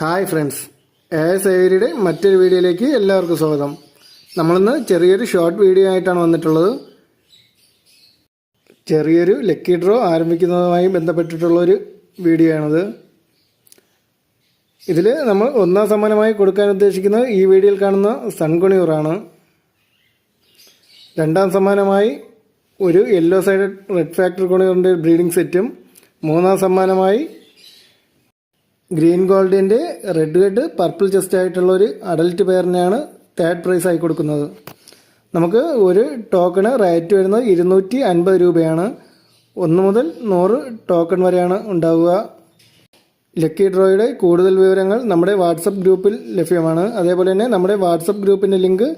Hi friends. A S ഏരിയുടെ മറ്റൊരു വീഡിയോയിലേക്ക് എല്ലാവർക്കും സ്വാഗതം. നമ്മളിന്ന് ചെറിയൊരു ഷോർട്ട് വീഡിയോ ആയിട്ടാണ് വന്നിട്ടുള്ളത്. ചെറിയൊരു ലക്കി ഡ്രോ ആരംഭിക്കുന്നതുമായി ബന്ധപ്പെട്ടിട്ടുള്ളൊരു വീഡിയോ ആണത്. ഇതിൽ നമ്മൾ ഒന്നാം സമ്മാനമായി കൊടുക്കാൻ ഉദ്ദേശിക്കുന്നത് ഈ വീഡിയോയിൽ കാണുന്ന സൺകുണിയൂറാണ്. രണ്ടാം സമ്മാനമായി ഒരു യെല്ലോ സൈഡ് റെഡ് ഫാക്ടർ കുണിയൂറിന്റെ ബ്രീഡിംഗ് സെറ്റും മൂന്നാം സമ്മാനമായി ഗ്രീൻ ഗോൾഡിന്റെ റെഡ് ഹെഡ് പർപ്പിൾ ചെസ്റ്റ് ആയിട്ടുള്ള ഒരു അഡൽട്ട് പെയറിനെയാണ് തേർഡ് പ്രൈസ് ആയി കൊടുക്കുന്നത്. നമുക്ക് ഒരു ടോക്കണ് റേറ്റ് വരുന്നത് ഇരുന്നൂറ്റി അൻപത് രൂപയാണ്. ഒന്ന് മുതൽ നൂറ് ടോക്കൺ വരെയാണ് ഉണ്ടാവുക. ലക്കി ഡ്രോയുടെ കൂടുതൽ വിവരങ്ങൾ നമ്മുടെ വാട്സപ്പ് ഗ്രൂപ്പിൽ ലഭ്യമാണ്. അതേപോലെ തന്നെ നമ്മുടെ വാട്സപ്പ് ഗ്രൂപ്പിന്റെ ലിങ്ക്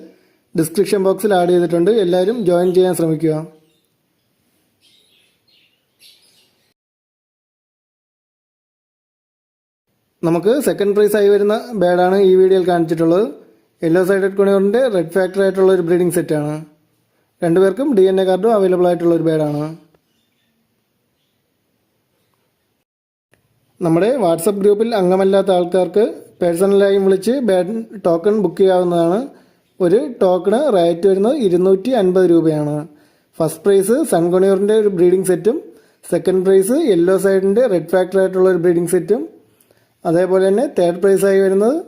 ഡിസ്ക്രിപ്ഷൻ ബോക്സിൽ ആഡ് ചെയ്തിട്ടുണ്ട്. എല്ലാവരും ജോയിൻ ചെയ്യാൻ ശ്രമിക്കുക. നമുക്ക് സെക്കൻഡ് പ്രൈസ് ആയി വരുന്ന ബേഡാണ് ഈ വീഡിയോയിൽ കാണിച്ചിട്ടുള്ളത്. യെല്ലോ സൈഡഡ് കുണിയോറിന്റെ റെഡ് ഫാക്ടർ ആയിട്ടുള്ള ഒരു ബ്രീഡിംഗ് സെറ്റാണ് രണ്ടുപേർക്കും ഡി എൻ എ കാർഡും അവൈലബിൾ ആയിട്ടുള്ള ഒരു ബേഡാണ് നമ്മുടെ വാട്സപ്പ് ഗ്രൂപ്പിൽ അംഗമല്ലാത്ത ആൾക്കാർക്ക് പേഴ്സണലായും വിളിച്ച് ബേഡ് ടോക്കൺ ബുക്ക് ചെയ്യാവുന്നതാണ്. ഒരു ടോക്കണ് റേറ്റ് വരുന്നത് ഇരുന്നൂറ്റി അൻപത് രൂപയാണ് ഫസ്റ്റ് പ്രൈസ് സൺകൊണിയൂറിന്റെ ഒരു ബ്രീഡിംഗ് സെറ്റും സെക്കൻഡ് പ്രൈസ് യെല്ലോ സൈഡിന്റെ റെഡ് ഫാക്ടർ ആയിട്ടുള്ള ഒരു ബ്രീഡിംഗ് സെറ്റും അതേപോലെ തന്നെ തേർഡ് പ്രൈസായി വരുന്നത്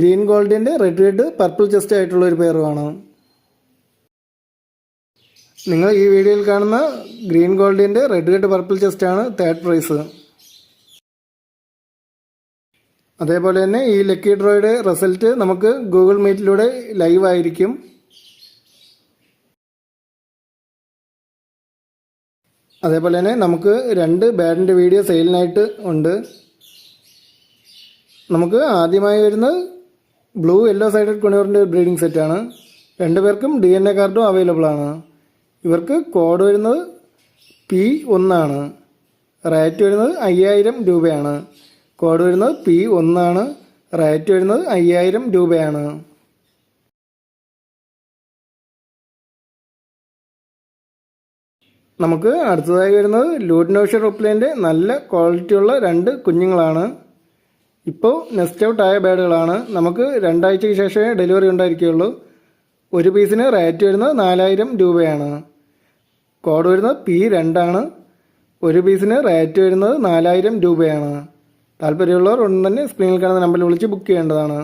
ഗ്രീൻ ഗോൾഡിന്റെ റെഡ് റെഡ് പർപ്പിൾ ചെസ്റ്റ് ആയിട്ടുള്ള ഒരു പേറുമാണ് നിങ്ങൾ ഈ വീഡിയോയിൽ കാണുന്ന ഗ്രീൻ ഗോൾഡിന്റെ റെഡ് റെഡ് പർപ്പിൾ ചെസ്റ്റ് ആണ് തേർഡ് പ്രൈസ് അതേപോലെ തന്നെ ഈ ലക്കി ഡ്രോയുടെ റിസൾട്ട് നമുക്ക് ഗൂഗിൾ മീറ്റിലൂടെ ലൈവ് ആയിരിക്കും. അതേപോലെ തന്നെ നമുക്ക് രണ്ട് ബാഡിന്റെ വീഡിയോ സെയിലിനായിട്ട് ഉണ്ട്. നമുക്ക് ആദ്യമായി വരുന്നത് ബ്ലൂ യെല്ലോ സൈഡഡ് കുണിയൂറിന്റെ ബ്രീഡിംഗ് സെറ്റാണ് രണ്ടുപേർക്കും ഡി എൻ എ കാർഡും അവൈലബിൾ ആണ്. ഇവർക്ക് കോഡ് വരുന്നത് പി ഒന്നാണ് റേറ്റ് വരുന്നത് അയ്യായിരം രൂപയാണ്. കോഡ് വരുന്നത് പി ഒന്നാണ് റേറ്റ് വരുന്നത് അയ്യായിരം രൂപയാണ്. നമുക്ക് അടുത്തതായി വരുന്നത് ലൂഡ്നോഷർ ഒപ്ലേന്റെ നല്ല ക്വാളിറ്റിയുള്ള രണ്ട് കുഞ്ഞുങ്ങളാണ്. ഇപ്പോൾ നെസ്റ്റ് ഔട്ട് ആയ ബേഡുകളാണ് നമുക്ക് രണ്ടാഴ്ചയ്ക്ക് ശേഷമേ ഡെലിവറി ഉണ്ടായിരിക്കുകയുള്ളൂ. ഒരു പീസിന് റേറ്റ് വരുന്നത് നാലായിരം രൂപയാണ്. കോഡ് വരുന്നത് പി രണ്ടാണ്. ഒരു പീസിന് റേറ്റ് വരുന്നത് നാലായിരം രൂപയാണ്. താല്പര്യമുള്ളവർ ഉടൻ തന്നെ സ്ക്രീനിൽ കാണുന്ന നമ്പറിൽ വിളിച്ച് ബുക്ക് ചെയ്യേണ്ടതാണ്.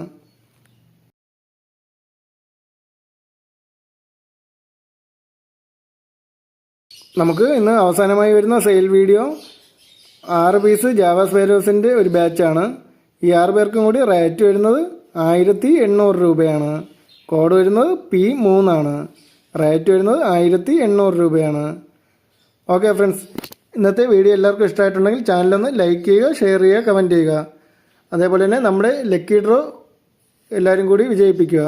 നമുക്ക് ഇന്ന് അവസാനമായി വരുന്ന സെയിൽ വീഡിയോ ആറ് പീസ് ജാവ വേരോസിന്റെ ഒരു ബാച്ചാണ് ഈ ആറ് പേർക്കും കൂടി റേറ്റ് വരുന്നത് ആയിരത്തി എണ്ണൂറ് രൂപയാണ്. കോഡ് വരുന്നത് പി മൂന്നാണ്. റേറ്റ് വരുന്നത് ആയിരത്തി എണ്ണൂറ് രൂപയാണ്. ഓക്കെ ഫ്രണ്ട്സ് ഇന്നത്തെ വീഡിയോ എല്ലാവർക്കും ഇഷ്ടമായിട്ടുണ്ടെങ്കിൽ ചാനലൊന്ന് ലൈക്ക് ചെയ്യുക ഷെയർ ചെയ്യുക കമന്റ് ചെയ്യുക. അതേപോലെ തന്നെ നമ്മുടെ ലക്കി ഡ്രോ എല്ലാവരും കൂടി വിജയിപ്പിക്കുക.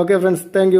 Okay friends thank